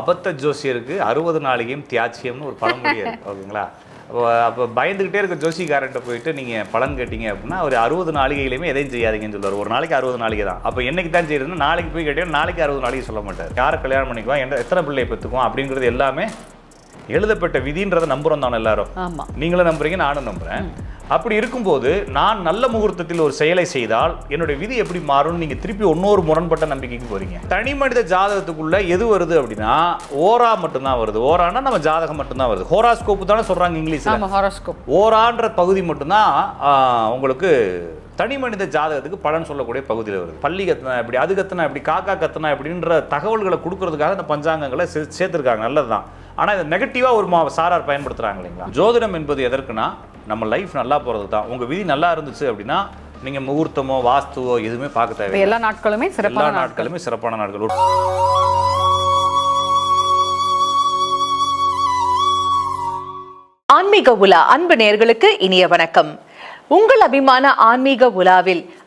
அபத்த ஜோசியருக்கு அறுபது நாளிகையும் தியாச்சியம்னு ஒரு பழமொழி இருக்கு ஓகேங்களா? அப்போ அப்போ பயந்துக்கிட்டே இருக்க ஜோசிக்காரன்ட்ட போயிட்டு நீங்கள் பலன் கேட்டீங்க அப்படின்னா ஒரு அறுபது நாளிகையிலுமே எதையும் செய்யாதீங்கன்னு சொல்லுவார். ஒரு நாளைக்கு அறுபது நாளிகை தான். அப்போ என்னைக்கு தான் செய்யறதுன்னா நாளைக்கு போய் கேட்டீங்கன்னா நாளைக்கு அறுபது நாளைக்கு சொல்ல மாட்டார். யாரை கல்யாணம் பண்ணிக்குவோம் என்ன எத்தனை பிள்ளையை பெற்றுக்குவோம் அப்படிங்கிறது எல்லாமே எழுதப்பட்ட விதின்றதை நம்புறோம் தானே எல்லாரும் நீங்களும் நம்புறீங்க நானும் நம்புறேன். அப்படி இருக்கும்போது நான் நல்ல முகூர்த்தத்தில் ஒரு செயலை செய்தால் என்னுடைய விதி எப்படி மாறும்னு நீங்க திருப்பி இன்னொரு முரண்பட்ட நம்பிக்கைக்கு போறீங்க. தனி மனித ஜாதகத்துக்குள்ள எது வருது அப்படின்னா ஓரா மட்டும்தான் வருது. ஓரானா நம்ம ஜாதகம் மட்டும்தான் வருது. ஹோராஸ்கோப்பு தானே சொல்றாங்க ஆமா ஹாரோஸ்கோப் ஓரான்ற பகுதி மட்டும்தான் உங்களுக்கு தனி மனித ஜாதகத்துக்கு பலன் சொல்லக்கூடிய பகுதியில் வருது. பள்ளி கத்துனா எப்படி அது கத்துனா எப்படி காக்கா கத்துனா எப்படின்ற தகவல்களை கொடுக்கறதுக்காக இந்த பஞ்சாங்கங்களை சே சேர்த்துருக்காங்க. நல்லதுதான். ஆனால் இதை நெகட்டிவாக ஒரு மா சாரார் பயன்படுத்துகிறாங்க இல்லைங்களா? ஜோதிடம் என்பது எதற்குனா நம்ம லைஃப் நல்லா போகிறது தான். உங்கள் விதி நல்லா இருந்துச்சு அப்படின்னா நீங்கள் முகூர்த்தமோ வாஸ்துவோ எதுவுமே பார்க்க தேவையில்லை. எல்லா நாட்களுமே எல்லா நாட்களுமே சிறப்பான நாட்கள். ஆன்மீக உலா அன்பு நேயர்களுக்கு இனிய வணக்கம். உங்கள் அபிமான ஆன்மீக உலாவில்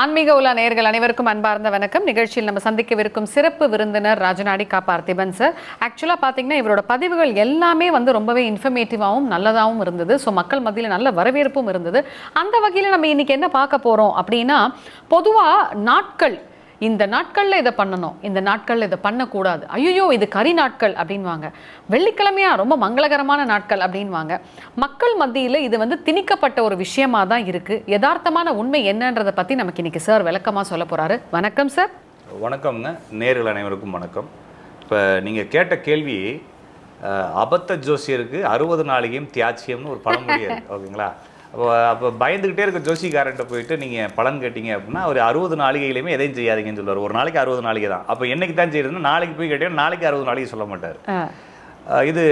ஆன்மீக உலா நேர்கள் அனைவருக்கும் அன்பார்ந்த வணக்கம். நிகழ்ச்சியில் நம்ம சந்திக்கவிருக்கும் சிறப்பு விருந்தினர் ராஜநாடி கா பார்த்திபன் சார் ஆக்சுவலாக பார்த்தீங்கன்னா இவரோட பதிவுகள் எல்லாமே வந்து ரொம்பவே இன்ஃபர்மேட்டிவாகவும் நல்லதாகவும் இருந்தது. ஸோ மக்கள் மத்தியில் நல்ல வரவேற்பும் இருந்தது. அந்த வகையில் நம்ம இன்னைக்கு என்ன பார்க்க போகிறோம் அப்படின்னா பொதுவாக நாட்கள் இந்த நாட்களில் இதை பண்ணணும் இந்த நாட்களில் இதை பண்ணக்கூடாது. ஐயோ இது கரி நாட்கள் அப்படின்வாங்க வெள்ளிக்கிழமையா ரொம்ப மங்களகரமான நாட்கள் அப்படின்வாங்க மக்கள் மத்தியில் இது வந்து திணிக்கப்பட்ட ஒரு விஷயமா தான் இருக்கு. யதார்த்தமான உண்மை என்னன்றதை பற்றி நமக்கு இன்னைக்கு சார் விளக்கமாக சொல்ல போறாரு. வணக்கம் சார். வணக்கம்ங்க. நேர்கள் அனைவருக்கும் வணக்கம். இப்போ நீங்கள் கேட்ட கேள்வி அபத்த ஜோசியருக்கு அறுபது நாளையும் தியாச்சியம்னு ஒரு பழமொழி ஓகேங்களா? அப்போ அப்போ பயந்துக்கிட்டே இருக்க ஜோசிக்காரன்ட்ட போயிட்டு நீங்கள் பலன் கேட்டீங்க அப்படின்னா ஒரு அறுபது நாளிகையிலுமே எதையும் செய்யாதீங்கன்னு சொல்லுவார். ஒரு நாளைக்கு அறுபது நாளிகை தான். அப்போ என்னைக்கு தான் செய்யறதுன்னா நாளைக்கு போய் கேட்டீங்கன்னா நாளைக்கு அறுபது நாளைக்கு சொல்ல மாட்டார். இது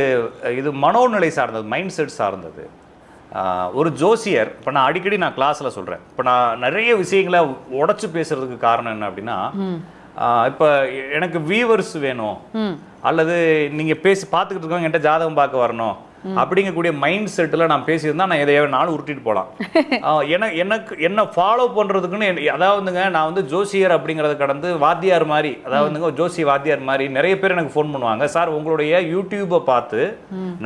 இது மனோநிலை சார்ந்தது மைண்ட் செட் சார்ந்தது ஒரு ஜோசியர் இப்போ நான் அடிக்கடி நான் கிளாஸில் சொல்கிறேன் இப்போ நான் நிறைய விஷயங்களை உடைச்சு பேசுறதுக்கு காரணம் என்ன அப்படின்னா இப்போ எனக்கு வியூவர்ஸ் வேணும். அல்லது நீங்க பேசி பார்த்துக்கிட்டு இருக்கவங்க என்கிட்ட ஜாதகம் பார்க்க வரணும். அப்படிங்கக்கூடிய மைண்ட் செட்டில் நான் பேசியிருந்தா நான் எதையாவது நாள் உருட்டிட்டு போகலாம் எனக்கு எனக்கு என்ன ஃபாலோ பண்ணுறதுக்குன்னு அதாவதுங்க நான் வந்து ஜோசியர் அப்படிங்கிறத கடந்து வாத்தியார் மாதிரி அதாவதுங்க ஜோசி வாத்தியார் மாதிரி நிறைய பேர் எனக்கு ஃபோன் பண்ணுவாங்க. சார் உங்களுடைய யூடியூப்பை பார்த்து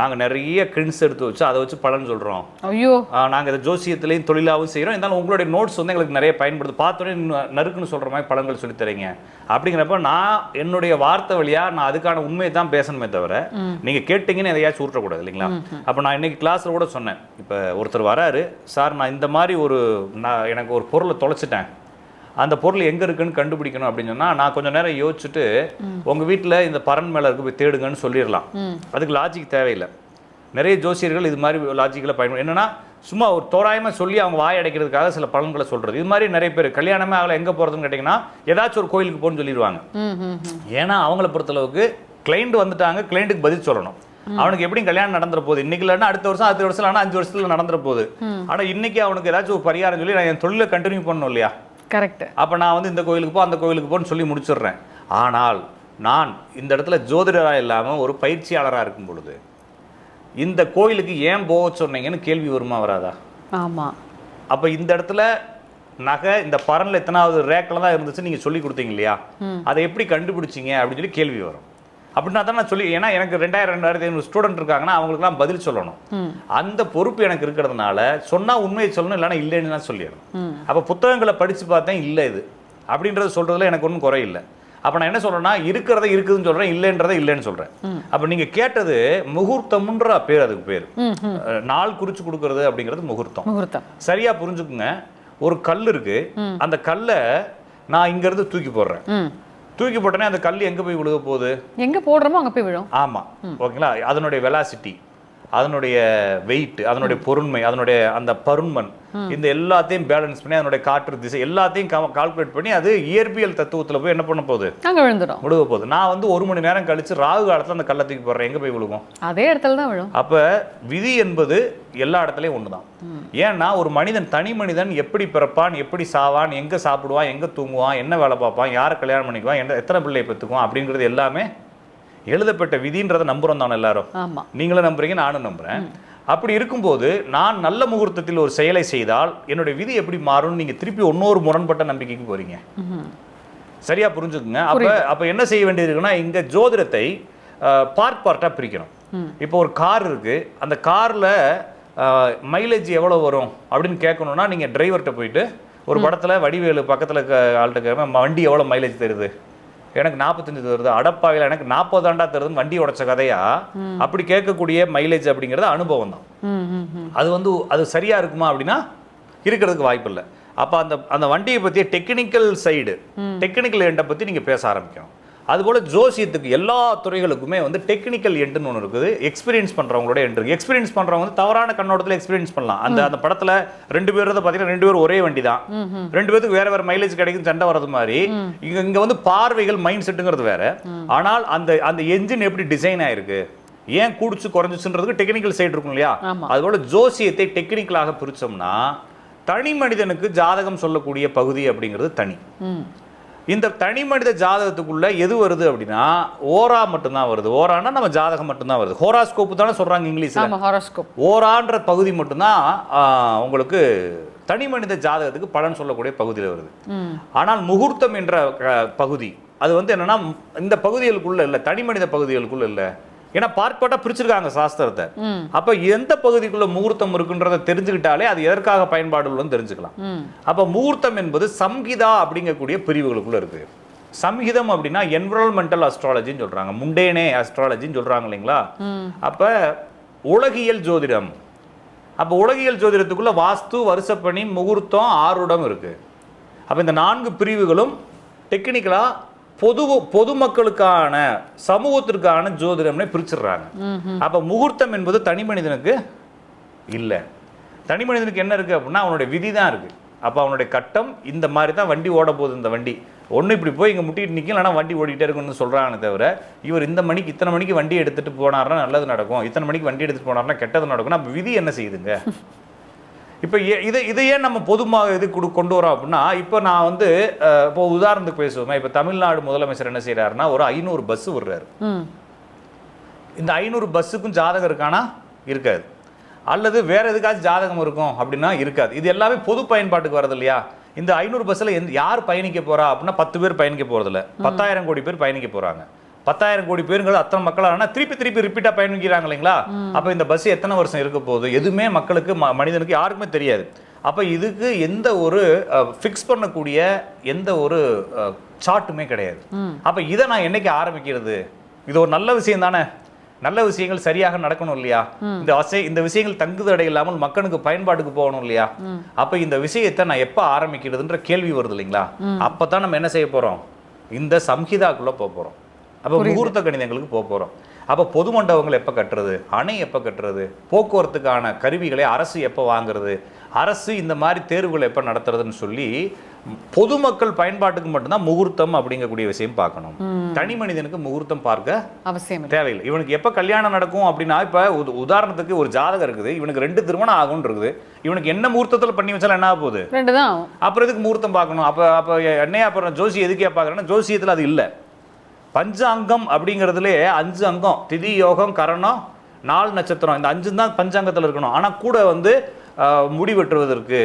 நாங்கள் நிறைய கிரின்ஸ் எடுத்து வச்சு அதை வச்சு பலன் சொல்கிறோம் ஐயோ. நாங்கள் இதை ஜோசியத்துலேயும் தொழிலாகவும் செய்கிறோம் இருந்தாலும் உங்களுடைய நோட்ஸ் வந்து எங்களுக்கு நிறைய பயன்படுது. பார்த்தோன்னே நறுக்குன்னு சொல்கிற மாதிரி பலன்கள் சொல்லித் தரீங்க. அப்படிங்கிறப்ப நான் என்னுடைய வார்த்தை வழியாக நான் அதுக்கான உண்மையை தான் பேசணுமே தவிர நீங்கள் கேட்டீங்கன்னு எதையாச்சும் ஊற்றக்கூடாது இல்லைங்களா? அப்போ நான் இன்னைக்கு கிளாஸில் கூட சொன்னேன். இப்போ ஒருத்தர் வராரு சார் நான் இந்த மாதிரி ஒரு நான் எனக்கு ஒரு பொருளை தொலைச்சிட்டேன். அந்த பொருள் எங்கே இருக்குன்னு கண்டுபிடிக்கணும் அப்படின்னு சொன்னால் நான் கொஞ்சம் நேரம் யோசிச்சுட்டு உங்கள் வீட்டில் இந்த பரன் மேலே இருக்கு போய் தேடுங்கன்னு சொல்லிடலாம். அதுக்கு லாஜிக் தேவையில்லை. நிறைய ஜோசியர்கள் இது மாதிரி லாஜிக்கில் பயன்படும் என்னன்னா சும்மா ஒரு தோராயமாக சொல்லி அவங்க வாய் அடைக்கிறதுக்காக சில பலன்களை சொல்கிறது இது மாதிரி நிறைய பேர். கல்யாணமே ஆகலை எங்கே போகிறதுன்னு கேட்டிங்கன்னா ஏதாச்சும் ஒரு கோயிலுக்கு போகணும்னு சொல்லிடுவாங்க. ஏன்னா அவங்கள பொறுத்தளவுக்கு கிளைண்ட் வந்துட்டாங்க கிளைண்ட்டுக்கு பதில் சொல்லணும். அவனுக்கு எப்படி கல்யாணம் நடந்துற போகுது? இன்னைக்கு இல்லைன்னா அடுத்த வருஷம் அடுத்த வருஷம் அஞ்சு வருஷத்துல நடந்துற போகுது. ஆனா இன்னைக்கு அவனுக்கு ஏதாச்சும் ஒரு பரிகாரம் சொல்லி நான் என் தொழிலை கண்டினியூ பண்ணணும் இல்லையா? கரெக்ட் அப்போ நான் வந்து இந்த கோயிலுக்கு போ அந்த கோயிலுக்கு போன்னு சொல்லி முடிச்சிடுறேன். ஆனால் நான் இந்த இடத்துல ஜோதிடராக இல்லாமல் ஒரு பயிற்சியாளராக இருக்கும் பொழுது இந்த கோயிலுக்கு ஏன் போக சொன்னீங்கன்னு கேள்வி வருமா வராதா? ஆமா. அப்போ இந்த இடத்துல நகை இந்த பரனில் எத்தனாவது ரேக்கில் தான் இருந்துச்சு நீங்கள் சொல்லி கொடுத்தீங்க இல்லையா? அதை எப்படி கண்டுபிடிச்சீங்க அப்படின்னு சொல்லி கேள்வி வரும். அப்படின்னா தான் நான் சொல்லி ஏன்னா எனக்கு ரெண்டாயிரம் ரெண்டாயிரத்தி ஐநூறு ஸ்டூடெண்ட் இருக்காங்கன்னா அவங்களுக்குலாம் பதில் சொல்லணும். அந்த பொறுப்பு எனக்கு இருக்கிறதுனால சொன்னால் உண்மையை சொல்லணும் இல்லைன்னா இல்லைன்னு தான் சொல்லிடணும். அப்போ புத்தகங்களை படித்து பார்த்தேன் இல்லை இது. அப்படின்றத சொல்கிறதுல எனக்கு ஒன்றும் குறை இல்லை. அப்போ நான் என்ன சொல்கிறேன்னா இருக்கிறத இருக்குதுன்னு சொல்கிறேன் இல்லைன்றதை இல்லைன்னு சொல்கிறேன் அப்போ நீங்கள் கேட்டது முகூர்த்தம்ன்ற பேர் அதுக்கு பேர். நாள் குறித்து கொடுக்கறது அப்படிங்கிறது முகூர்த்தம். முகூர்த்தம். சரியா புரிஞ்சுக்குங்க. ஒரு கல் இருக்கு. அந்த கல்லை நான் இங்க இருந்து தூக்கி போடுறேன். தூக்கி போட்டோன்னே அந்த கல் எங்க போய் விழுக போகுது? எங்க போடுறோமோ அங்க போய் விழும். ஆமா. ஓகேங்களா? அதனுடைய வெலாசிட்டி அதனுடைய வெயிட் அதனுடைய பொருண்மை அதனுடைய அந்த பருண்மன் இந்த எல்லாத்தையும் பேலன்ஸ் பண்ணி அதனுடைய காற்று திசை எல்லாத்தையும் கால்குலேட் பண்ணி அது இயற்பியல் தத்துவத்துல போய் என்ன பண்ண போகுது? அங்க விழுந்துடும் முழுக போகுது. நான் வந்து ஒரு மணி நேரம் கழிச்சு ராகு காலத்துல அந்த கல்லை தூக்கி போடுறேன். எங்க போய் விழுகும்? அதே இடத்துல தான் விழும். அப்ப விதி என்பது எல்லா இடத்துலயும் ஒண்ணுதான். ஏன்னா ஒரு மனிதன் தனி மனிதன் எப்படி பிறப்பான் எப்படி சாவான் எங்க சாப்பிடுவான் எங்க தூங்குவான் என்ன வேலை பார்ப்பான் யாரை கல்யாணம் பண்ணிக்குவான் என்ன எத்தனை பிள்ளையை பெற்றுக்குவான் அப்படிங்கிறது எல்லாமே எழுதப்பட்ட விதின்றதை நம்புறோம் தானே எல்லாரும்? நீங்களும் நம்புறீங்க நானும் நம்புறேன். அப்படி இருக்கும்போது நான் நல்ல முகூர்த்தத்தில் ஒரு செயலை செய்தால் என்னுடைய விதி எப்படி மாறும்னு நீங்க திருப்பி இன்னொரு முரண்பட்ட நம்பிக்கைக்கு போறீங்க. சரியா புரிஞ்சுக்குங்க? அப்ப அப்ப என்ன செய்ய வேண்டியது இருக்குன்னா இங்க ஜோதிடத்தை பார்ட் பார்ட்டா பிரிக்கணும். இப்போ ஒரு கார் இருக்கு. அந்த கார்ல மைலேஜ் எவ்வளவு வரும் அப்படின்னு கேட்கணும்னா நீங்க டிரைவர்கிட்ட போயிட்டு ஒரு படத்துல வடிவேலு பக்கத்துல ஆள்கிட்ட கேட்க வண்டி எவ்வளவு மைலேஜ் தருது? எனக்கு நாற்பத்தஞ்சு தருது அடப்பாவில எனக்கு நாற்பதாண்டா தருதுன்னு வண்டி உடைச்ச கதையா? அப்படி கேட்கக்கூடிய மைலேஜ் அப்படிங்கிறது அனுபவம் தான். அது வந்து அது சரியா இருக்குமா அப்படின்னா இருக்கிறதுக்கு வாய்ப்பு இல்லை. அப்போ அந்த அந்த வண்டியை பற்றிய டெக்னிக்கல் சைடு டெக்னிக்கல் எண்டை பற்றி நீங்கள் பேச ஆரம்பிக்கணும். அதுபோல் ஜோசியத்துக்கு எல்லா துறைகளுக்குமே வந்து டெக்னிக்கல் எண்டுன்னு ஒன்று இருக்குது. எக்ஸ்பீரியன்ஸ் பண்ணுறவங்களோட எண்டு இருக்குது எக்ஸ்பீரியன்ஸ் பண்ணுறவங்க வந்து தவறான கண்ணோட்டத்தில் எக்ஸ்பீரியன்ஸ் பண்ணலாம். அந்த அந்த படத்தில் ரெண்டு பேர் பார்த்தீங்கன்னா ரெண்டு பேரும் ஒரே வண்டி தான் ரெண்டு பேருக்கு வேற வேற மைலேஜ் கிடைக்கும் சண்டை வர்றது மாதிரி. இங்க இங்க வந்து பார்வைகள் மைண்ட் செட்டுங்கிறது வேற. ஆனால் அந்த அந்த என்ஜின் எப்படி டிசைன் ஆயிருக்கு? ஏன் கூடிச்சு குறைஞ்சிச்சுன்றதுக்கு டெக்னிக்கல் சைடு இருக்கும் இல்லையா. அதுபோல ஜோசியத்தை டெக்னிக்கலாக பிரிச்சோம்னா தனி மனிதனுக்கு ஜாதகம் சொல்லக்கூடிய பகுதி அப்படிங்கிறது தனி. இந்த தனி மனித ஜாதகத்துக்குள்ள எது வருது அப்படின்னா ஓரா மட்டும்தான் வருது. ஓரானா நம்ம ஜாதகம் மட்டும்தான் வருது. ஹோராஸ்கோப்பு தானே சொல்றாங்க இங்கிலீஷ்ல. ஆமா ஹாரோஸ்கோப். ஓரான்ற பகுதி மட்டும்தான் உங்களுக்கு தனி மனித ஜாதகத்துக்கு பலன் சொல்லக்கூடிய பகுதியில் வருது. ஆனால் முகூர்த்தம் என்ற பகுதி. அது வந்து என்னன்னா இந்த பகுதிகளுக்குள்ள இல்லை தனி மனித பகுதிகளுக்குள்ள இல்லை. ஏன்னா பார்ட்பாட்டா பிரிச்சிருக்காங்க சாஸ்திரத்தை. அப்ப எந்த பகுதிக்குள்ள முகூர்த்தம் இருக்குன்றதை தெரிஞ்சுக்கிட்டாலே அது எதற்காக பயன்பாடு உள்ளதுன்னு தெரிஞ்சுக்கலாம். அப்ப முகூர்த்தம் என்பது சம்ஹிதா அப்படிங்கக்கூடிய பிரிவுகளுக்குள்ள இருக்கு. சம்ஹிதம் அப்படின்னா என்விரான்மெண்டல் அஸ்ட்ராலஜின்னு சொல்றாங்க. முண்டேனே அஸ்ட்ராலஜின்னு சொல்றாங்க இல்லைங்களா? அப்ப உலகியல் ஜோதிடம். அப்ப உலகியல் ஜோதிடத்துக்குள்ள வாஸ்து வருஷப்பணி முகூர்த்தம் ஆறுடம் இருக்கு. அப்ப இந்த நான்கு பிரிவுகளும் டெக்னிக்கலா பொது பொதுமக்களுக்கான சமூகத்திற்கான ஜோதிடம்னே பிரிச்சிடுறாங்க. அப்ப முகூர்த்தம் என்பது தனி மனிதனுக்கு இல்லை. தனி மனிதனுக்கு என்ன இருக்கு அப்படின்னா அவனுடைய விதி தான் இருக்கு. அப்ப அவனுடைய கட்டம் இந்த மாதிரி தான் வண்டி ஓட போகுது இந்த வண்டி. ஒண்ணு இப்படி போய் இங்க முட்டிட்டு நிற்கும் இல்லைனா வண்டி ஓடிட்டே இருக்கும்னு சொல்றானே தவிர இவர் இந்த மணிக்கு இத்தனை மணிக்கு வண்டி எடுத்துட்டு போனாருன்னா நல்லது நடக்கும். இத்தனை மணிக்கு வண்டி எடுத்துட்டு போனாருன்னா கெட்டது நடக்கும் அப்ப விதி என்ன செய்யுதுங்க? இப்போ இதை இதை ஏன் நம்ம பொதுமாக இது கொடு கொண்டு வரோம் அப்படின்னா இப்போ நான் வந்து இப்போ உதாரணத்துக்கு பேசுவோமே இப்போ தமிழ்நாடு முதலமைச்சர் என்ன செய்றாருன்னா ஒரு ஐநூறு பஸ் விடுறாரு. இந்த ஐநூறு பஸ்ஸுக்கும் ஜாதகம் இருக்கானா? இருக்காது. அல்லது வேற எதுக்காச்சும் ஜாதகம் இருக்கும் அப்படின்னா இருக்காது. இது எல்லாமே பொது பயன்பாட்டுக்கு வரது இல்லையா? இந்த ஐநூறு பஸ்ஸில் எந்த யார் பயணிக்க போறா அப்படின்னா பத்து பேர் பயணிக்க போறதில்ல. பத்தாயிரம் கோடி பேர் பயணிக்க போறாங்க. பத்தாயிரம் கோடி பேருங்கிறது அத்தனை மக்கள் ஆனால் திருப்பி திருப்பி ரிப்பீட்டாக பயணிக்கிறாங்க இல்லைங்களா? அப்போ இந்த பஸ் எத்தனை வருஷம் இருக்க போகுது? எதுவுமே மக்களுக்கு மனிதனுக்கு யாருக்குமே தெரியாது. அப்போ இதுக்கு எந்த ஒரு ஃபிக்ஸ் பண்ணக்கூடிய எந்த ஒரு சார்ட்டுமே கிடையாது. அப்போ இதை நான் என்னைக்கு ஆரம்பிக்கிறது? இது ஒரு நல்ல விஷயம் தானே? நல்ல விஷயங்கள் சரியாக நடக்கணும் இல்லையா? இந்த வசை இந்த விஷயங்கள் தங்குதடை இல்லாமல் மக்களுக்கு பயன்பாட்டுக்கு போகணும் இல்லையா? அப்ப இந்த விஷயத்தை நான் எப்ப ஆரம்பிக்கிறதுன்ற கேள்வி வருது இல்லைங்களா? அப்பதான் நம்ம என்ன செய்ய போறோம்? இந்த சம்ஹிதாக்குள்ள போக போறோம். அப்ப முகூர்த்த கணிதங்களுக்கு போக போறோம். அப்ப பொது மண்டபங்கள் எப்ப கட்டுறது? அணை எப்ப கட்டுறது? போக்குவரத்துக்கான கருவிகளை அரசு எப்ப வாங்குறது? அரசு இந்த மாதிரி தேர்வுகள் எப்ப நடத்துறதுன்னு சொல்லி பொதுமக்கள் பயன்பாட்டுக்கு மட்டும்தான் முகூர்த்தம் அப்படிங்கக்கூடிய விஷயம் பார்க்கணும். தனி மனிதனுக்கு முகூர்த்தம் பார்க்க அவசியம் தேவையில்லை. இவனுக்கு எப்போ கல்யாணம் நடக்கும் அப்படின்னா இப்போ உதாரணத்துக்கு ஒரு ஜாதகம் இருக்குது. இவனுக்கு ரெண்டு திருமணம் ஆகும்னு இருக்குது. இவனுக்கு என்ன முகூர்த்தத்தில் பண்ணி வச்சாலும் என்ன ஆக போகுது? அப்புறம் எதுக்கு முகூர்த்தம் பார்க்கணும்? அப்போ அப்போ என்னையா அப்புறம் ஜோசி எதுக்கே பார்க்குறேன்னா ஜோசியத்தில் அது இல்லை. பஞ்சாங்கம் அப்படிங்கிறதுலே அஞ்சு அங்கம். திதி யோகம் கரணம் நாலு நட்சத்திரம். இந்த அஞ்சு தான் பஞ்சாங்கத்தில் இருக்கணும். ஆனால் கூட வந்து முடி வெட்டுவதற்கு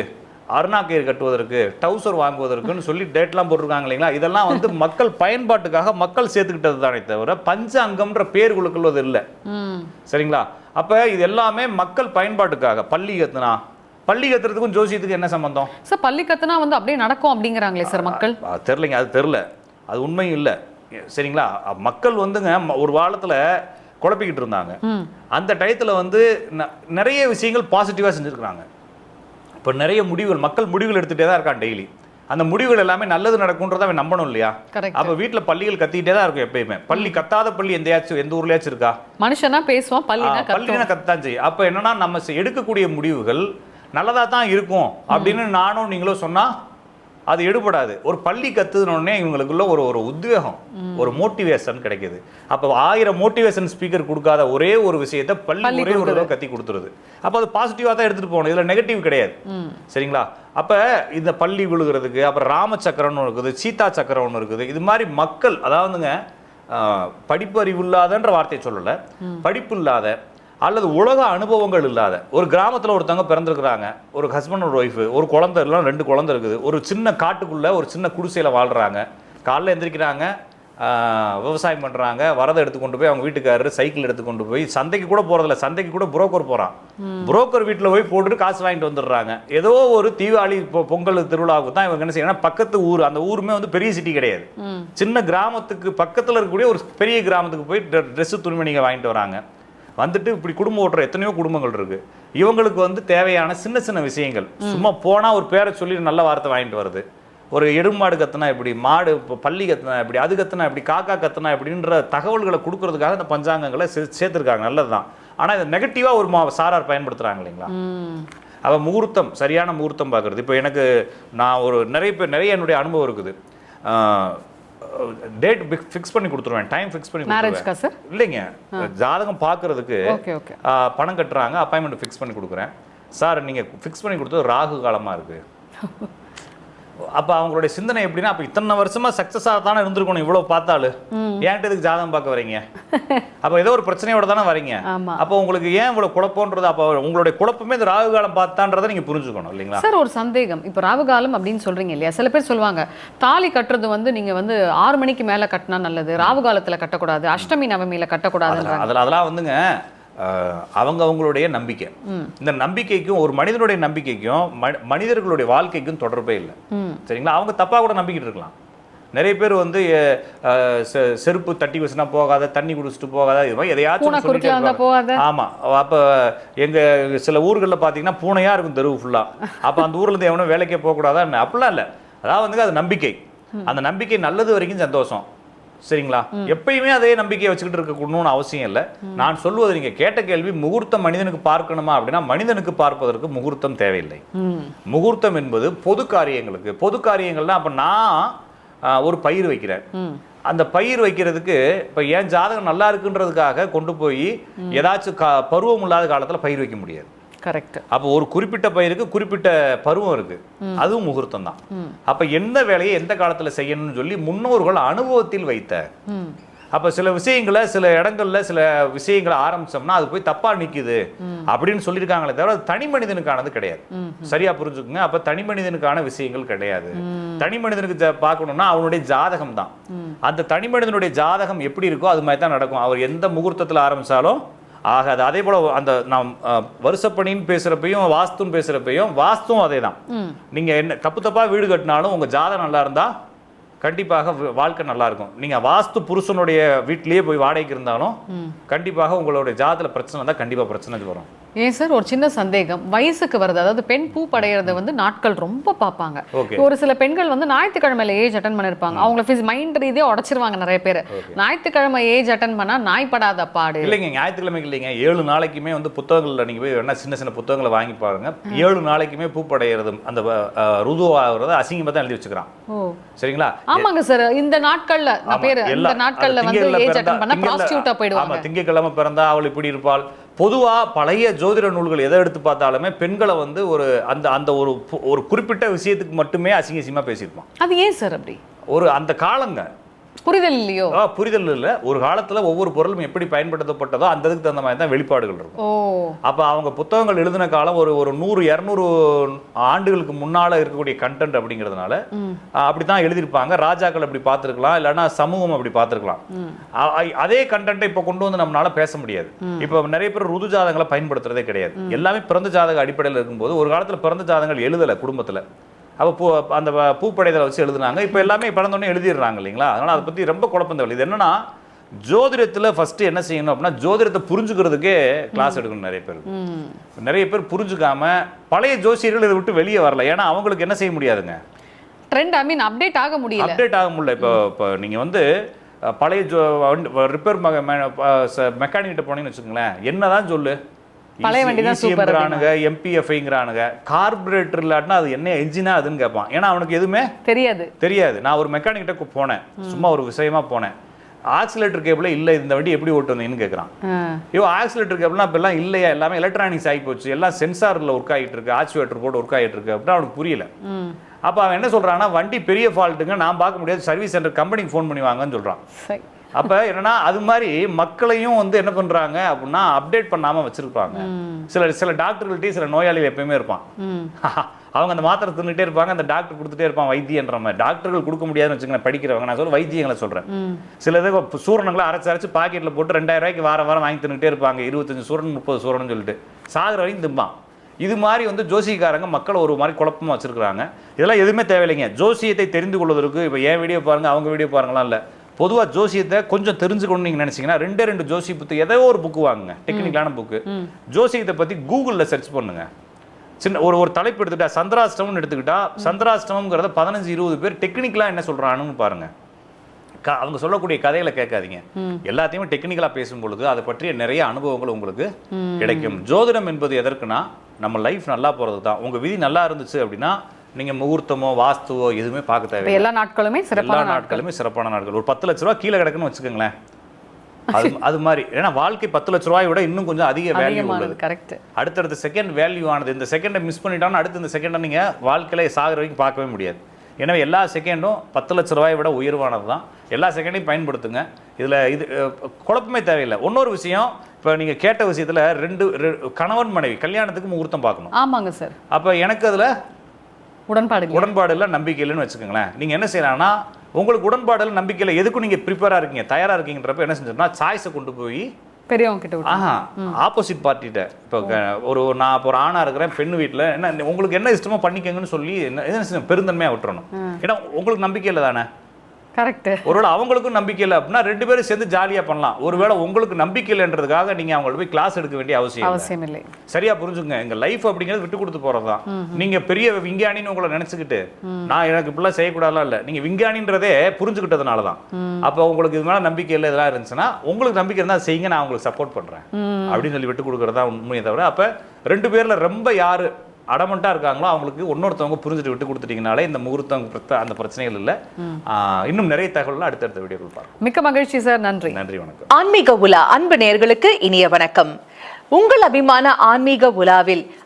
அருணாக்கயிறு கட்டுவதற்கு டவுசர் வாங்குவதற்குன்னு சொல்லி டேட்லாம் போட்டிருக்காங்க இல்லைங்களா? இதெல்லாம் வந்து மக்கள் பயன்பாட்டுக்காக மக்கள் சேர்த்துக்கிட்டது தானே தவிர பஞ்சாங்கம்ன்ற பேர்களுக்குள்ள அது இல்லை. சரிங்களா? அப்போ இது எல்லாமே மக்கள் பயன்பாட்டுக்காக. பள்ளி கத்துனா பள்ளி கத்துறதுக்கும் ஜோசியத்துக்கும் என்ன சம்பந்தம்? சார் பள்ளி கத்துனா வந்து அப்படியே நடக்கும் அப்படிங்கிறாங்களே சார் மக்கள்? தெரிலங்க அது தெரில அது உண்மையும் இல்லை. சரிங்களா? மக்கள் வந்துங்க ஒரு காலத்தில் குழப்பிக்கிட்டு இருந்தாங்க. அந்த டயத்தில் வந்து நிறைய விஷயங்கள் பாசிட்டிவாக செஞ்சுருக்குறாங்க. இப்போ நிறைய முடிவுகள் மக்கள் முடிவுகள் எடுத்துகிட்டே தான் இருக்கான் டெய்லி அந்த முடிவுகள் எல்லாமே நல்லது நடக்கும்ன்றத அவன் நம்பணும் இல்லையா. அப்ப வீட்ல பள்ளிகள் கத்திக்கிட்டே தான் இருக்கும் எப்பயுமே. பள்ளி கத்தாத பள்ளி எந்தையாச்சும் எந்த ஊர்லயாச்சும் இருக்கா? மனுஷனா பேசுவான் பள்ளினா கத்தான் செய்யும். அப்ப என்னன்னா நம்ம எடுக்கக்கூடிய முடிவுகள் நல்லதா தான் இருக்கும் அப்படின்னு நானும் நீங்களும் சொன்னா அது எடுபடாது. ஒரு பள்ளி கத்துனோடனே இவங்களுக்குள்ள ஒரு ஒரு உத்வேகம் ஒரு மோட்டிவேஷன் கிடைக்குது. அப்ப ஆயிரம் மோட்டிவேஷன் ஸ்பீக்கர் கொடுக்காத ஒரே ஒரு விஷயத்தை பள்ளி ஒரே ஒரு கத்தி கொடுத்துருது. அப்ப அது பாசிட்டிவா தான் எடுத்துட்டு போகணும். இதுல நெகட்டிவ் கிடையாது. சரிங்களா? அப்ப இந்த பள்ளி விழுகிறதுக்கு அப்புறம் ராமச்சக்கரம்னு இருக்குது சீதா சக்கரம் ஒன்று இருக்குது. இது மாதிரி மக்கள் அதாவதுங்க படிப்பு அறிவு இல்லாதன்ற வார்த்தையை சொல்லலை. படிப்பு இல்லாத அல்லது உலக அனுபவங்கள் இல்லாத ஒரு கிராமத்தில் ஒருத்தவங்க பிறந்திருக்கிறாங்க ஒரு ஹஸ்பண்ட் ஒரு ஒய்ஃபு ஒரு குழந்தை இல்லை ரெண்டு குழந்தை இருக்குது ஒரு சின்ன காட்டுக்குள்ளே ஒரு சின்ன குடிசையில் வாழ்கிறாங்க காலைல எந்திரிக்கிறாங்க விவசாயம் பண்ணுறாங்க வரதை எடுத்து கொண்டு போய் அவங்க வீட்டுக்காரரு சைக்கிள் எடுத்து கொண்டு போய் சந்தைக்கு கூட போகிறதில்ல சந்தைக்கு கூட புரோக்கர் போகிறான் புரோக்கர் வீட்டில் போய் போட்டுட்டு காசு வாங்கிட்டு வந்துடுறாங்க. ஏதோ ஒரு தீபாவளி பொ- பொங்கல் திருவிழாவுக்கு தான் இவங்க என்ன செய்யணும் பக்கத்து ஊர் அந்த ஊருமே வந்து பெரிய சிட்டி கிடையாது. சின்ன கிராமத்துக்கு பக்கத்தில் இருக்கக்கூடிய ஒரு பெரிய கிராமத்துக்கு போய் ட்ரெஸ்ஸு துணிமணிங்க வாங்கிட்டு வராங்க. வந்துட்டு இப்படி குடும்பம் ஓட்டுற எத்தனையோ குடும்பங்கள் இருக்கு. இவங்களுக்கு வந்து தேவையான சின்ன சின்ன விஷயங்கள். சும்மா போனா ஒரு பேரை சொல்லி நல்ல வார்த்தை வாங்கிட்டு வருது. ஒரு எருமாடு கத்துனா இப்படி மாடு இப்போ பள்ளி கத்துனா இப்படி அது கத்துனா இப்படி காக்கா கத்துனா இப்படின்ற தகவல்களை கொடுக்கறதுக்காக இந்த பஞ்சாங்கங்களை சே சேர்த்துருக்காங்க. நல்லதுதான். ஆனா இதை நெகட்டிவா ஒரு மா சாரார் பயன்படுத்துறாங்க இல்லைங்களா? அவ முகூர்த்தம் சரியான முகூர்த்தம் பார்க்குறது இப்போ எனக்கு நான் ஒரு நிறைய பேர் நிறைய என்னுடைய அனுபவம் இருக்குது. டேட் ஃபிக்ஸ் பண்ணி கொடுத்துருவேன். டைம் ஃபிக்ஸ் பண்ணி மேரேஜ்க்கா சார் இல்லைங்க. ஜாதகம் பார்க்கறதுக்கு ஓகே ஓகே ஆ, பணம் கட்டுறாங்க. அப்பாயின்மெண்ட் ஃபிக்ஸ் பண்ணி கொடுக்குறேன். சார் நீங்கள் ஃபிக்ஸ் பண்ணி கொடுத்தது ராகு காலமாக இருக்கு. அப்போ அவங்களுடைய சிந்தனை எப்படின்னா அப்போ இத்தனை வருஷமா சக்ஸஸாக தானே இருந்திருக்கணும் இவ்வளோ பார்த்தாலும் ஏன்ட்டு இதுக்கு ஜாதகம் பார்க்க வரீங்க? அப்போ ஏதோ ஒரு பிரச்சனையோட தானே வரீங்க. அப்போ உங்களுக்கு ஏன் இவ்வளோ குழப்பம்ன்றது அப்போ உங்களுடைய குழப்பமே இந்த ராகு காலம் பார்த்தான்றதை நீங்கள் புரிஞ்சுக்கணும் இல்லைங்களா? சார் ஒரு சந்தேகம். இப்போ ராவுகாலம் அப்படின்னு சொல்றீங்க இல்லையா? சில பேர் சொல்லுவாங்க தாலி கட்டுறது வந்து நீங்க வந்து ஆறு மணிக்கு மேல கட்டினா நல்லது ராவு காலத்துல கட்டக்கூடாது அஷ்டமி நவமியில கட்டக்கூடாதுன்றாங்க. அதில் அதெல்லாம் வந்துங்க அவங்க அவங்களுடைய நம்பிக்கை. இந்த நம்பிக்கைக்கும் ஒரு மனிதனுடைய நம்பிக்கைக்கும் மனிதர்களுடைய வாழ்க்கைக்கும் தொடர்பே இல்லை. சரிங்களா? அவங்க தப்பா கூட நம்பிக்கிட்டு இருக்கலாம். நிறைய பேர் வந்து செருப்பு தட்டி வச்சுனா போகாத தண்ணி குடிச்சிட்டு போகாத இது மாதிரி எதையாச்சும் பூனை ஒண்ணு சொல்லிட்டே குறுக்கில் வந்தா இருப்பாங்க. போகாத? ஆமா. அப்ப எங்க சில ஊர்கள்ல பாத்தீங்கன்னா பூனையா இருக்கும் தெருவு ஃபுல்லா அப்ப அந்த ஊர்ல இருந்து எவனும் வேலைக்கே போக கூடாதா என்ன? அப்படிலாம் இல்ல. அதாவது வந்து அது நம்பிக்கை. அந்த நம்பிக்கை நல்லது வரைக்கும் சந்தோஷம். சரிங்களா? எப்பயுமே அதே நம்பிக்கையை வச்சுக்கிட்டு இருக்கணும்னு அவசியம் இல்லை. நான் சொல்வது நீங்க கேட்ட கேள்வி முகூர்த்தம் மனிதனுக்கு பார்க்கணுமா அப்படின்னா மனிதனுக்கு பார்ப்பதற்கு முகூர்த்தம் தேவையில்லை. முகூர்த்தம் என்பது பொது காரியங்களுக்கு பொது காரியங்கள்னா அப்ப நான் ஒரு பயிர் வைக்கிறேன். அந்த பயிர் வைக்கிறதுக்கு இப்போ என் ஜாதகம் நல்லா இருக்குன்றதுக்காக கொண்டு போய் ஏதாச்சும் கா பருவம் இல்லாத காலத்துல பயிர் வைக்க முடியாது. கரெக்ட் அப்போ ஒரு குறிப்பிட்ட பயிருக்கு குறிப்பிட்ட பருவம் இருக்கு. அதுவும் முகூர்த்தம் தான் அப்ப எந்த வேலையை எந்த காலத்துல செய்யணும்னு சொல்லி முன்னோர்கள் அனுபவத்தில் வைத்த. அப்ப சில விஷயங்களை சில இடங்கள்ல சில விஷயங்களை ஆரம்பிச்சோம்னா அது போய் தப்பா நிக்குது. அப்படின்னு சொல்லியிருக்காங்களே தவிர அது தனி மனிதனுக்கானது கிடையாது. சரியா புரிஞ்சுக்குங்க. அப்ப தனி மனிதனுக்கான விஷயங்கள் கிடையாது. தனி மனிதனுக்கு பார்க்கணும்னா அவனுடைய ஜாதகம் தான் அந்த தனி மனிதனுடைய ஜாதகம் எப்படி இருக்கோ அது மாதிரி தான் நடக்கும். அவர் எந்த முகூர்த்தத்துல ஆரம்பிச்சாலும் ஆகாது. அதே போல அந்த நாம் வருஷப்பணின்னு பேசுறப்பையும் வாஸ்துன்னு பேசுறப்பையும் வாஸ்துவும் அதே தான் நீங்க என்ன தப்பு தப்பா வீடு கட்டினாலும் உங்க ஜாதகம் நல்லா இருந்தா கண்டிப்பாக வாழ்க்கை நல்லா இருக்கும் நீங்க வாஸ்து புருஷனுடைய வீட்டிலேயே போய் வாடகைக்கு இருந்தாலும் கண்டிப்பாக உங்களுடைய ஜாதத்துல பிரச்சனை இருந்தா கண்டிப்பா பிரச்சனை வரும். ஏன் சார்? ஒரு சின்ன சந்தேகம். வயசுக்கு வருது அதாவது பெண் பூ படையிறத வந்து நாட்கள் ரொம்ப பார்ப்பாங்க. ஒரு சில பெண்கள் வந்து ஞாயிற்றுக்கிழமையில ஏஜ் அட்டன் பண்ணிருப்பாங்க. அவங்கள ஃபிஸ் மைண்ட் ரீதியா உடைச்சிருவாங்க நிறைய பேர். ஞாயிற்றுக்கிழமை ஏஜ் அட்டன் பண்ணா நாய்ப்படாத பாடு. இல்லைங்க ஞாயிற்றுக்கிழமைக்கு இல்லைங்க. ஏழு நாளைக்குமே வந்து புத்தகங்கள்ல நீங்க போய் வேணா சின்ன சின்ன புத்தகங்களை வாங்கி பாருங்க. ஏழு நாளைக்குமே பூப்படைகிறது அந்த அஹ், ருதுவாகிறது அசிங்கமா தான் எழுதி வச்சுக்கிறான். சரிங்களா? ஆமாங்க சார். இந்த நாட்கள்ல பேரு இந்த நாட்கள்ல வந்து ஏஜ் அட்டன் பண்ணா ப்ராஸ்டியூட்டா போயிடுவாங்க. ஆமா திங்கட்கிழமை பிறந்தா அவள் இப்படி இருப்பாள். பொதுவா பழைய ஜோதிட நூல்கள் எதை எடுத்து பார்த்தாலுமே பெண்களை வந்து ஒரு அந்த அந்த ஒரு ஒரு குறிப்பிட்ட விஷயத்துக்கு மட்டுமே அசிங்க அசிங்கமா பேசியிருப்பான். அது ஏன் சார் அப்படி? ஒரு அந்த காலங்க. புரிதல் இல்லையோ? ஆ, புரிதல் இல்ல. ஒரு காலத்துல ஒவ்வொரு பொருளும் எப்படி பயன்படுத்தப்பட்டதோ அந்த இதுக்கு தகுந்த மாதிரி தான் வெளிப்பாடுகள் இருக்கும். அப்ப அவங்க புத்தகங்கள் எழுதின காலம் ஒரு ஒரு நூறு இரநூறு ஆண்டுகளுக்கு முன்னால இருக்கக்கூடிய கண்டென்ட் அப்படிங்கிறதுனால அப்படித்தான் எழுதியிருப்பாங்க. ராஜாக்கள் அப்படி பார்த்திருக்கலாம். இல்லைன்னா சமூகம் அப்படி பார்த்திருக்கலாம். அதே கண்டென்ட்டை இப்போ கொண்டு வந்து நம்மளால பேச முடியாது. இப்போ நிறைய பேர் ருது ஜாதகங்களை பயன்படுத்துறதே கிடையாது. எல்லாமே பிறந்த ஜாதக அடிப்படையில் இருக்கும்போது ஒரு காலத்துல பிறந்த ஜாதகங்கள் எழுதலை குடும்பத்துல. அப்போ பூ அந்த பூப்படைதலை வச்சு எழுதுனாங்க. இப்போ எல்லாமே பிறந்தோடனே எழுதிடுறாங்க இல்லைங்களா? அதனால அதை பத்தி ரொம்ப குழப்பம் தேவை இது என்னன்னா ஜோதிடத்துல ஃபர்ஸ்ட் என்ன செய்யணும் அப்படின்னா ஜோதிடத்தை புரிஞ்சுக்கிறதுக்கே கிளாஸ் எடுக்கணும் நிறைய பேர். நிறைய பேர் புரிஞ்சுக்காம பழைய ஜோசியர்கள் இதை விட்டு வெளியே வரல. ஏன்னா அவங்களுக்கு என்ன செய்ய முடியாதுங்க. ட்ரெண்ட் ஐ மீன் அப்டேட் ஆக முடியல. அப்டேட் ஆக முடியல. இப்போ இப்போ நீங்க வந்து பழைய ரிப்பேர் மெக்கானிக்கிட்ட போனீங்கன்னு வச்சுக்கோங்களேன். என்னதான் சொல்லு. பழைய வண்டி தான் super ங்கிறானுங்க எம்பிஎஃப்ஐங்கிறானுங்க கார்பரேட்டர் இல்லாட்டினா அது என்ன என்ஜினா அதுன்னு கேட்பான் ஏன்னா அவனுக்கு எதுவுமே தெரியாது. தெரியாது. நான் ஒரு மெக்கானிக் கிட்ட போனேன். சும்மா ஒரு விஷயமா போனேன். ஆக்சிலேட்டர் கேபிள் இல்லை இந்த வண்டி எப்படி ஓட்டு வந்தீங்கன்னு கேட்குறான். ஐயோ ஆக்சிலேட்டர் கேபிள்லாம் இப்பெல்லாம் இல்லையா? எல்லாமே எலக்ட்ரானிக்ஸ் ஆகி போச்சு. எல்லாம் சென்சாரில் ஒர்க் ஆகிட்டு இருக்கு. ஆக்சுவேட்டர் போட்டு ஒர்க் ஆகிட்டு இருக்கு. அப்படின்னு அவனுக்கு புரியல. அப்போ அவன் என்ன சொல்றான்னா வண்டி பெரிய ஃபால்ட்டுங்க நான் பார்க்க முடியாது. சர்வீஸ் சென்டர் கம்பெனிக்கு ஃபோன் பண்ணி வாங்கன்னு சொல்றான். சரி. அப்ப என்னன்னா அது மாதிரி மக்களையும் வந்து என்ன பண்றாங்க அப்படின்னா அப்டேட் பண்ணாம வச்சிருப்பாங்க. சில சில டாக்டர்கள்ட்டயும் சில நோயாளிகள் எப்பயுமே இருப்பான். அவங்க அந்த மாத்திரை தின்னுட்டே இருப்பாங்க அந்த டாக்டர் கொடுத்துட்டே இருப்பான் வைத்தியன்ற மாதிரி. டாக்டர்கள் கொடுக்க முடியாதுன்னு வச்சுக்கோங்க படிக்கிறவங்க. நான் சொல்ல வைத்தியங்களை சொல்றேன். சில இது சூரணங்களை அரைச்சு அரைச்சு பாக்கெட்ல போட்டு ரெண்டாயிரம் ரூபாய்க்கு வாரம் வாரம் வாங்கி தின்னுட்டே இருப்பாங்க. இருபத்தஞ்சு சூரன் முப்பது சூரன் சொல்லிட்டு. சாகுற வரைக்கும் திம்பான். இது மாதிரி வந்து ஜோசிக்காரங்க மக்களை ஒரு மாதிரி குழப்பமா வச்சிருக்காங்க இதெல்லாம் எதுவுமே தேவையில்லைங்க. ஜோசியத்தை தெரிந்து கொள்வதற்கு இப்போ என் வீடியோ பாருங்க அவங்க வீடியோ பாருங்கலாம் இல்லை. பொதுவா ஜோசியத்தை கொஞ்சம் தெரிஞ்சுக்கணும்னு நீங்க நினைச்சீங்கன்னா ரெண்டே ரெண்டு ஜோசி புத்து ஏதோ ஒரு புக்கு வாங்குங்க. டெக்னிக்கலான புக்கு ஜோசியத்தை பத்தி கூகுள்ல சர்ச் பண்ணுங்க. சின்ன ஒரு ஒரு தலைப்பு எடுத்துட்டா சந்திராஷ்டமம்னு எடுத்துக்கிட்டா சந்திராஷ்டமம்ங்கிறத பதினஞ்சு இருபது பேர் டெக்னிக்கலா என்ன சொல்றானுன்னு பாருங்க. க- அவங்க சொல்லக்கூடிய கதைகளை கேட்காதீங்க. எல்லாத்தையுமே டெக்னிக்கலாக பேசும் பொழுது அதை பற்றிய நிறைய அனுபவங்கள் உங்களுக்கு கிடைக்கும். ஜோதிடம் என்பது எதற்குனா நம்ம லைஃப் நல்லா போகிறது தான் உங்கள் விதி நல்லா இருந்துச்சு அப்படின்னா நீங்கள் முகூர்த்தமோ வாஸ்துவோ எதுவுமே பார்க்க தேவையில்லை. எல்லா நாட்களுமே எல்லா சிறப்பான நாட்கள். நாட்களுமே சிறப்பான நாட்கள். ஒரு பத்து லட்ச ரூபா கீழே கிடக்குன்னு வச்சுக்கோங்களேன். அது அது மாதிரி. ஏன்னா வாழ்க்கை பத்து லட்ச ரூபாயை விட இன்னும் கொஞ்சம் அதிக வேல்யூ உள்ளது. அதிகமானது கரெக்ட் அடுத்தடுத்த செகண்ட் வேல்யூ ஆனது. இந்த செகண்டை மிஸ் பண்ணிட்டோம்னா அடுத்து இந்த செகண்டை நீங்கள் வாழ்க்கையில சாகிற வரைக்கும் பார்க்கவே முடியாது. எனவே எல்லா செகண்டும் பத்து லட்ச ரூபாயை விட உயர்வானது தான். எல்லா செகண்டையும் பயன்படுத்துங்க. இதில் இது அஹ், குழப்பமே தேவையில்லை. இன்னொரு விஷயம் இப்போ நீங்கள் கேட்ட விஷயத்தில் ரெண்டு ரெ- கணவன் மனைவி கல்யாணத்துக்கு முகூர்த்தம் பார்க்கணும். ஆமாங்க சார் அப்போ எனக்கு அதில் உடன்பாடு உடன்பாடு இல்லை நம்பிக்கை இல்லைன்னு வச்சுக்கோங்களேன். நீங்கள் என்ன செய்யலாம்னா உங்களுக்கு உடன்பாடு இல்லை நம்பிக்கை இல்லை எதுக்கும் நீங்கள் ப்ரிப்பேராக இருக்கீங்க? தயாராக இருக்கீங்கன்றப்ப என்ன செஞ்சோம்னா சாய்ஸை கொண்டு போய் பெரியவங்க கிட்ட ஆஹா ஆப்போசிட் பார்ட்டிட்ட இப்போ ஒரு நான் இப்போ ஒரு ஆணா இருக்கிறேன் பெண் வீட்டில் என்ன உங்களுக்கு என்ன இஷ்டமோ பண்ணிக்கங்கன்னு சொல்லி என்ன என்ன செய்யணும்? பெருந்தன்மையா விட்டுறணும். ஏன்னா உங்களுக்கு நம்பிக்கை இல்லை தானே கரெக்ட் ஒருவேளை அவங்களுக்கும் நம்பிக்கை இல்லை அப்படின்னா ரெண்டு பேரும் சேர்ந்து ஜாலியா பண்ணலாம். ஒருவேளை உங்களுக்கு நம்பிக்கை இல்லைன்றதுக்காக நீங்க அவங்கள்ட்ட போய் கிளாஸ் எடுக்க வேண்டிய அவசியம் இல்லை. அவசியம் இல்லை. சரியா புரிஞ்சுங்க எங்க லைஃப் அப்படிங்கிறது விட்டு கொடுத்து போறதுதான். நீங்க பெரிய விஞ்ஞானின்னு உங்களை நினைச்சுக்கிட்டு நான் எனக்கு இப்படிலாம் செய்யக்கூடாதுலாம் இல்ல. நீங்க விஞ்ஞானின்றதே புரிஞ்சுக்கிட்டதுனால தான் அப்போ உங்களுக்கு இது மேல நம்பிக்கை இல்லை இதெல்லாம் இருந்துச்சுன்னா உங்களுக்கு நம்பிக்கை இருந்தா செய்யுங்க நான் உங்களுக்கு சப்போர்ட் பண்றேன். அப்படின்னு சொல்லி விட்டு கொடுக்கறதா உண்மையை தவிர அப்ப ரெண்டு பேர்ல ரொம்ப யாரு அடமண்டா இருக்காங்களோ அவங்களுக்கு இன்னொருத்தவங்க புரிஞ்சுட்டு விட்டு கொடுத்துட்டீங்கனாலே இந்த முகூர்த்தம் அந்த பிரச்சனைகள் இல்லை. ஆஹ் இன்னும் நிறைய தகவல்கள் அடுத்தடுத்த வீடியோக்கள் பார்க்கலாம் மிக்க மகிழ்ச்சி சார் நன்றி. நன்றி வணக்கம். ஆன்மீக உலா அன்பு நேயர்களுக்கு இனிய வணக்கம். உங்கள் அபிமான ஆன்மீக உலாவில்